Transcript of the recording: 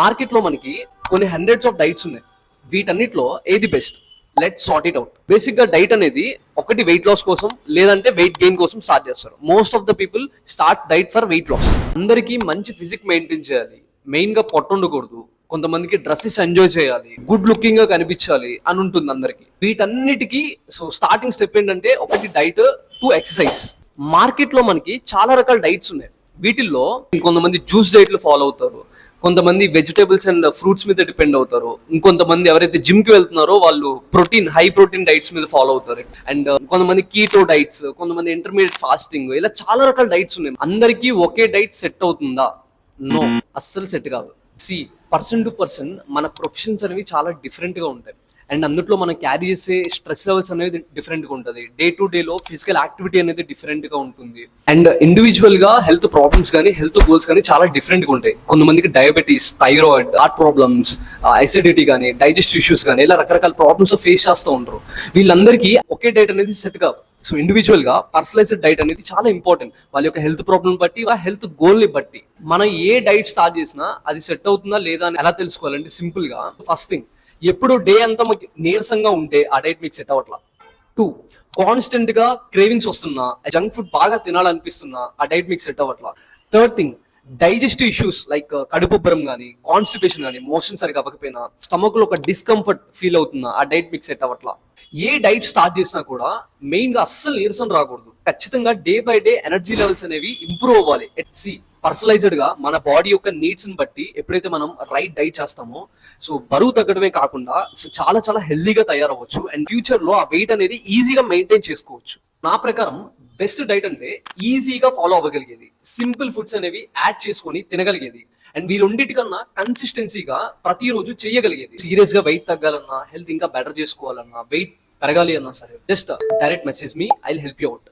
మార్కెట్లో మనకి కొన్ని హండ్రెడ్స్ ఆఫ్ డైట్స్ ఉన్నాయి. వీటన్నిటిలో ఏది best let sort it out బేసిక్గా డైట్ అనేది ఒకటి వెయిట్ లాస్ కోసం లేదంటే వెయిట్ గెయిన్ కోసం స్టార్ట్ చేస్తారు. Most of the people start diet for weight loss అందరికీ మంచి ఫిజిక్ మెయింటైన్ చేయాలి. మెయిన్గా పొట్ట ఉండకూడదు. కొంతమందికి డ్రెస్సెస్ ఎంజాయ్ చేయాలి. గుడ్ లుకింగ్గా కనిపించాలి అని ఉంటుంది అందరికి. వీటన్నిటికీ సో స్టార్టింగ్ స్టెప్ ఏంటంటే ఒకటి డైట్ టూ ఎక్సర్సైజ్ మార్కెట్లో మనకి చాలా రకాల డైట్స్ ఉన్నాయి. వీటిల్లో కొంతమంది జ్యూస్ డైట్లు ఫాలో అవుతారు. కొంతమంది వెజిటేబుల్స్ అండ్ ఫ్రూట్స్ మీద డిపెండ్ అవుతారు. ఇంకొంతమంది ఎవరైతే జిమ్కి వెళ్తున్నారో వాళ్ళు ప్రోటీన్ హై ప్రోటీన్ డైట్స్ మీద ఫాలో అవుతారు. అండ్ కొంతమంది కీటో డైట్స్ కొంతమంది ఇంటర్మీడియట్ ఫాస్టింగ్ ఇలా చాలా రకాల డైట్స్ ఉన్నాయి. అందరికీ ఒకే డైట్ సెట్ అవుతుందా? నో. అస్సలు సెట్ కాదు. సి పర్సన్ టు పర్సన్ మన ప్రొఫెషన్స్ అనేవి చాలా డిఫరెంట్గా ఉంటాయి. అండ్ అందుట్లో మనం క్యారీ చేసే స్ట్రెస్ లెవెల్స్ అనేది డిఫరెంట్గా ఉంటుంది. డే టు డేలో ఫిజికల్ యాక్టివిటీ అనేది డిఫరెంట్గా ఉంటుంది. అండ్ ఇండివిజువల్గా హెల్త్ ప్రాబ్లమ్స్ కానీ హెల్త్ గోల్స్ కానీ చాలా డిఫరెంట్గా ఉంటాయి. కొంతమందికి diabetes thyroid heart problems acidity కానీ డైజెస్టివ్ ఇష్యూస్ కానీ ఇలా రకరకాల ప్రాబ్లమ్స్ ఫేస్ చేస్తూ ఉంటారు. వీళ్ళందరికీ ఒకే డైట్ అనేది సెట్ కాదు. సో ఇండివిజువల్గా పర్సనలైజ్డ్ డైట్ అనేది చాలా ఇంపార్టెంట్ వాళ్ళ యొక్క హెల్త్ ప్రాబ్లమ్ బట్టి ఆ హెల్త్ గోల్ని బట్టి. మనం ఏ డైట్ స్టార్ట్ చేసినా అది సెట్ అవుతుందా లేదా అని ఎలా తెలుసుకోవాలంటే సింపుల్గా ఫస్ట్ థింగ్ ఎప్పుడు డే అంతా మాకు నీరసంగా ఉంటే ఆ డైట్ మీకు సెట్ అవ్వట్లా? టూ కాన్స్టెంట్గా క్రేవింగ్స్ వస్తున్నా జంక్ ఫుడ్ బాగా తినాలనిపిస్తున్నా ఆ డైట్ మీకు set అవ్వట్లా? Third thing digestive issues like కడుపుబ్బరం కానీ కాన్స్టిపేషన్ కానీ మోషన్ సరిగా అవ్వకపోయినా స్టమక్లో ఒక డిస్కంఫర్ట్ ఫీల్ అవుతున్నా ఆ డైట్ మీకు సెట్ అవ్వట్లా? ఏ డైట్ స్టార్ట్ చేసినా కూడా మెయిన్గా అస్సలు నీరసం రాకూడదు. ఖచ్చితంగా day by day energy levels అనేవి ఇంప్రూవ్ అవ్వాలి. ఎట్ సి పర్సనలైజ్డ్గా మన బాడీ యొక్క నీడ్స్ని బట్టి ఎప్పుడైతే మనం రైట్ డైట్ చేస్తామో సో బరువు తగ్గడమే కాకుండా సో చాలా చాలా హెల్దీగా తయారవ్వచ్చు. అండ్ ఫ్యూచర్లో ఆ వెయిట్ అనేది ఈజీగా మెయింటైన్ చేసుకోవచ్చు. నా ప్రకారం బెస్ట్ డైట్ అంటే ఈజీగా ఫాలో అవ్వగలిగేది. సింపుల్ ఫుడ్స్ అనేవి యాడ్ చేసుకొని తినగలిగేది. అండ్ వీరొండిటికన్నా కన్సిస్టెన్సీగా ప్రతిరోజు చేయగలిగేది. సీరియస్గా వెయిట్ తగ్గాలన్నా హెల్త్ ఇంకా బెటర్ చేసుకోవాలన్నా వెయిట్ పెరగాలి అన్నా సరే just direct message me I help you out